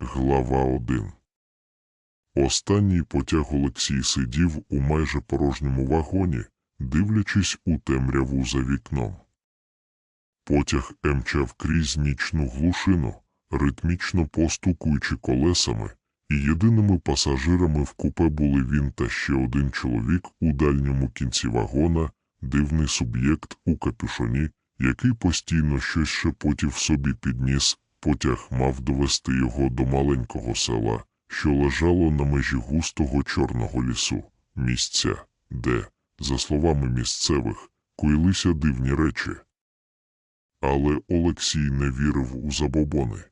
Глава 1 Останній потяг Олексій сидів у майже порожньому вагоні, дивлячись у темряву за вікном. Потяг емчав крізь нічну глушину, ритмічно постукуючи колесами, і єдиними пасажирами в купе були він та ще один чоловік у дальньому кінці вагона, дивний суб'єкт у капюшоні, який постійно щось шепотів собі підніс. Потяг мав довести його до маленького села, що лежало на межі густого чорного лісу, місця, де, за словами місцевих, коїлися дивні речі. Але Олексій не вірив у забобони.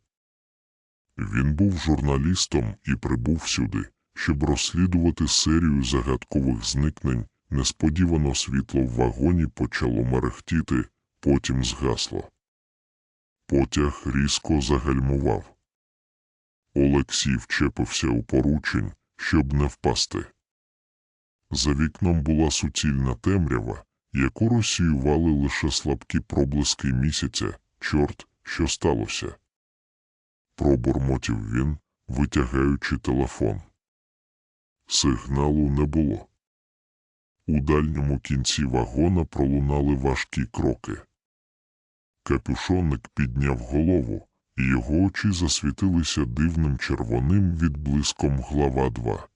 Він був журналістом і прибув сюди, щоб розслідувати серію загадкових зникнень. Несподівано світло в вагоні почало мерехтіти, потім згасло. Потяг різко загальмував. Олексій вчепився у поручень, щоб не впасти. За вікном була суцільна темрява, яку розсіювали лише слабкі проблиски місяця, чорт, що сталося. Пробурмотів він, витягаючи телефон. Сигналу не було. У дальньому кінці вагона пролунали важкі кроки. Капюшонник підняв голову, і його очі засвітилися дивним червоним відблиском глава 2.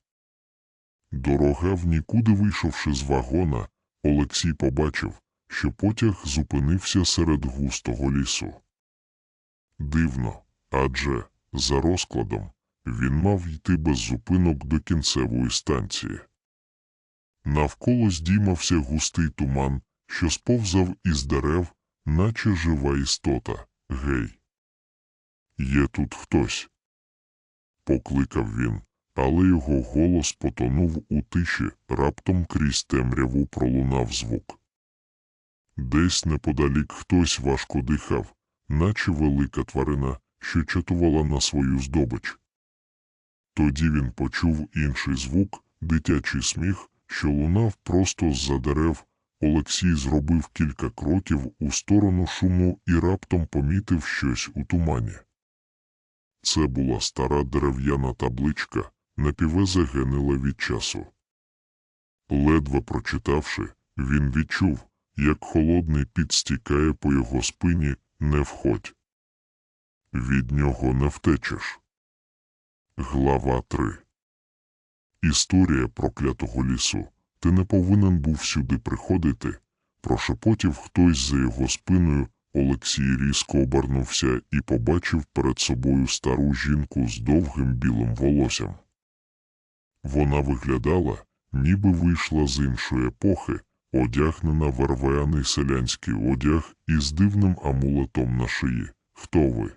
Дорога в нікуди вийшовши з вагона, Олексій побачив, що потяг зупинився серед густого лісу. Дивно, адже, за розкладом, він мав йти без зупинок до кінцевої станції. Навколо здіймався густий туман, що сповзав із дерев, наче жива істота, гей. Є тут хтось. Покликав він, але його голос потонув у тиші, раптом крізь темряву пролунав звук. Десь неподалік хтось важко дихав, наче велика тварина, що чатувала на свою здобич. Тоді він почув інший звук, дитячий сміх, що лунав просто з-за дерев. Олексій зробив кілька кроків у сторону шуму і раптом помітив щось у тумані. Це була стара дерев'яна табличка, напівезагенила від часу. Ледве прочитавши, він відчув, як холодний піт стікає по його спині не входь. Від нього не втечеш. Глава 3 Історія проклятого лісу. Ти не повинен був сюди приходити. Прошепотів хтось за його спиною. Олексій різко обернувся і побачив перед собою стару жінку з довгим білим волоссям. Вона виглядала, ніби вийшла з іншої епохи, одягнена в рваний селянський одяг із дивним амулетом на шиї. Хто ви?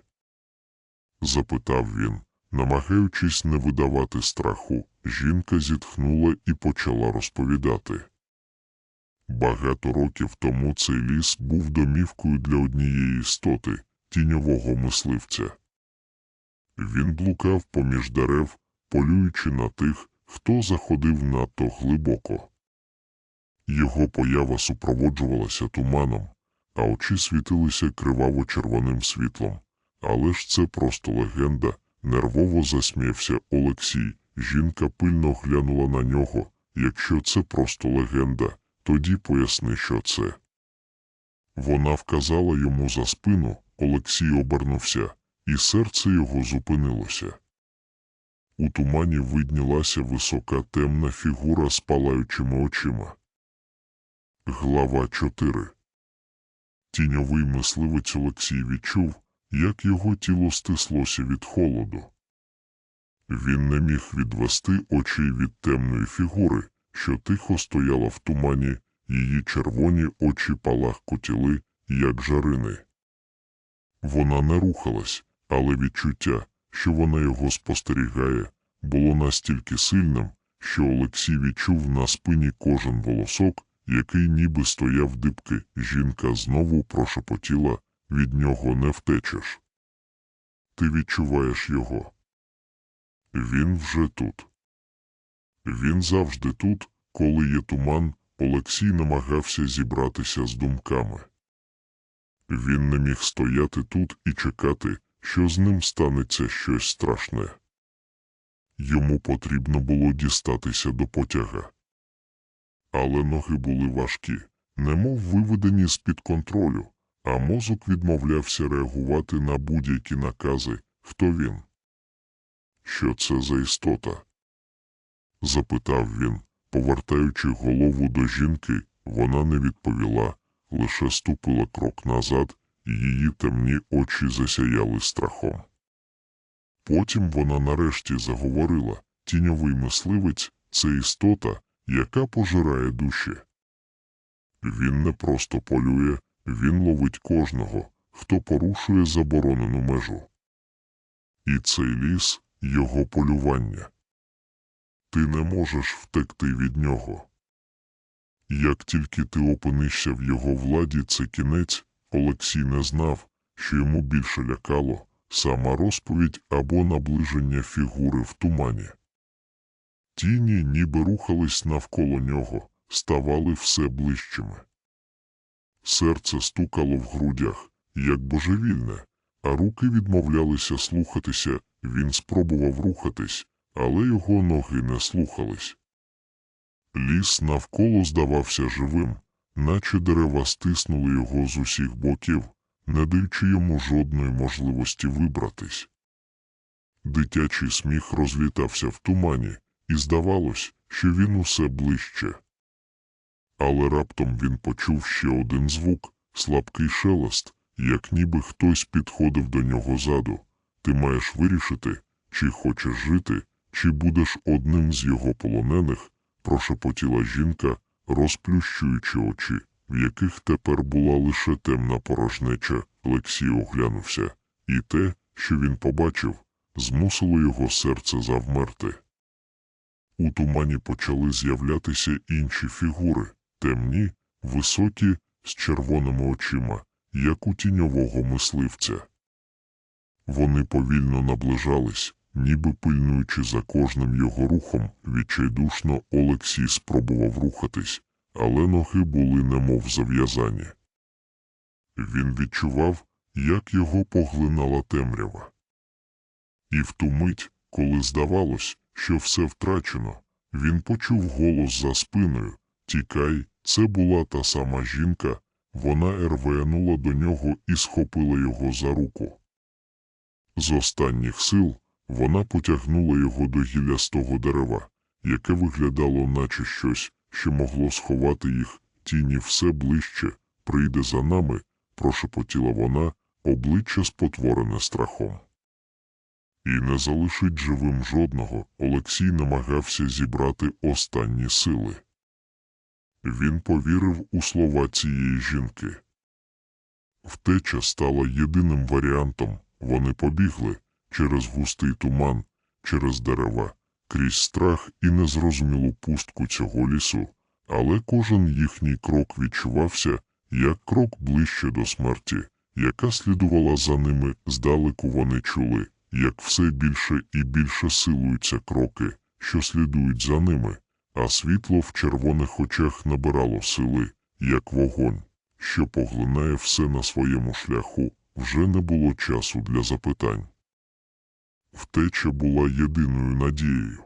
запитав він, намагаючись не видавати страху. Жінка зітхнула і почала розповідати. Багато років тому цей ліс був домівкою для однієї істоти, тіньового мисливця. Він блукав поміж дерев, полюючи на тих, хто заходив надто глибоко. Його поява супроводжувалася туманом, а очі світилися криваво червоним світлом. Але ж це просто легенда, нервово засміявся Олексій. Жінка пильно глянула на нього. Якщо це просто легенда, тоді поясни, що це. Вона вказала йому за спину, Олексій обернувся, і серце його зупинилося. У тумані виднілася висока темна фігура з палаючими очима. Глава 4 Тіньовий мисливець Олексій відчув, як його тіло стислося від холоду. Він не міг відвести очей від темної фігури, що тихо стояла в тумані, її червоні очі палахкотіли, як жарини. Вона не рухалась, але відчуття, що вона його спостерігає, було настільки сильним, що Олексій відчув на спині кожен волосок, який ніби стояв дибки. Жінка знову прошепотіла від нього не втечеш. Ти відчуваєш його. Він вже тут. Він завжди тут, коли є туман, Олексій намагався зібратися з думками. Він не міг стояти тут і чекати, що з ним станеться щось страшне. Йому потрібно було дістатися до потяга. Але ноги були важкі, немов виведені з-під контролю, а мозок відмовлявся реагувати на будь-які накази, хто він. Що це за істота? запитав він, повертаючи голову до жінки, вона не відповіла, лише ступила крок назад, і її темні очі засяяли страхом. Потім вона нарешті заговорила тіньовий мисливець це істота, яка пожирає душі. Він не просто полює, він ловить кожного, хто порушує заборонену межу. І цей ліс його полювання. Ти не можеш втекти від нього. Як тільки ти опинишся в його владі, це кінець, Олексій не знав, що йому більше лякало сама розповідь або наближення фігури в тумані. Тіні ніби рухались навколо нього, ставали все ближчими. Серце стукало в грудях, як божевільне, а руки відмовлялися слухатися, він спробував рухатись, але його ноги не слухались. Ліс навколо здавався живим, наче дерева стиснули його з усіх боків, не даючи йому жодної можливості вибратись. Дитячий сміх розлітався в тумані, і здавалось, що він усе ближче. Але раптом він почув ще один звук, слабкий шелест, як ніби хтось підходив до нього ззаду. Ти маєш вирішити, чи хочеш жити, чи будеш одним з його полонених, прошепотіла жінка, розплющуючи очі, в яких тепер була лише темна порожнеча. Олексій оглянувся, і те, що він побачив, змусило його серце завмерти. У тумані почали з'являтися інші фігури, темні, високі, з червоними очима, як у тіньового мисливця. Вони повільно наближались, ніби пильнуючи за кожним його рухом, відчайдушно Олексій спробував рухатись, але ноги були немов зав'язані. Він відчував, як його поглинала темрява. І в ту мить, коли здавалось, що все втрачено, він почув голос за спиною Тікай, це була та сама жінка, вона рвенула до нього і схопила його за руку. З останніх сил вона потягнула його до гіллястого дерева, яке виглядало, наче щось, що могло сховати їх, тіні все ближче, прийде за нами, прошепотіла вона, обличчя спотворене страхом. І не залишить живим жодного, Олексій намагався зібрати останні сили. Він повірив у слова цієї жінки. Втеча стала єдиним варіантом, вони побігли через густий туман, через дерева, крізь страх і незрозумілу пустку цього лісу, але кожен їхній крок відчувався як крок ближче до смерті, яка слідувала за ними здалеку вони чули, як все більше і більше силуються кроки, що слідують за ними, а світло в червоних очах набирало сили, як вогонь, що поглинає все на своєму шляху, вже не було часу для запитань. Втеча була єдиною надією.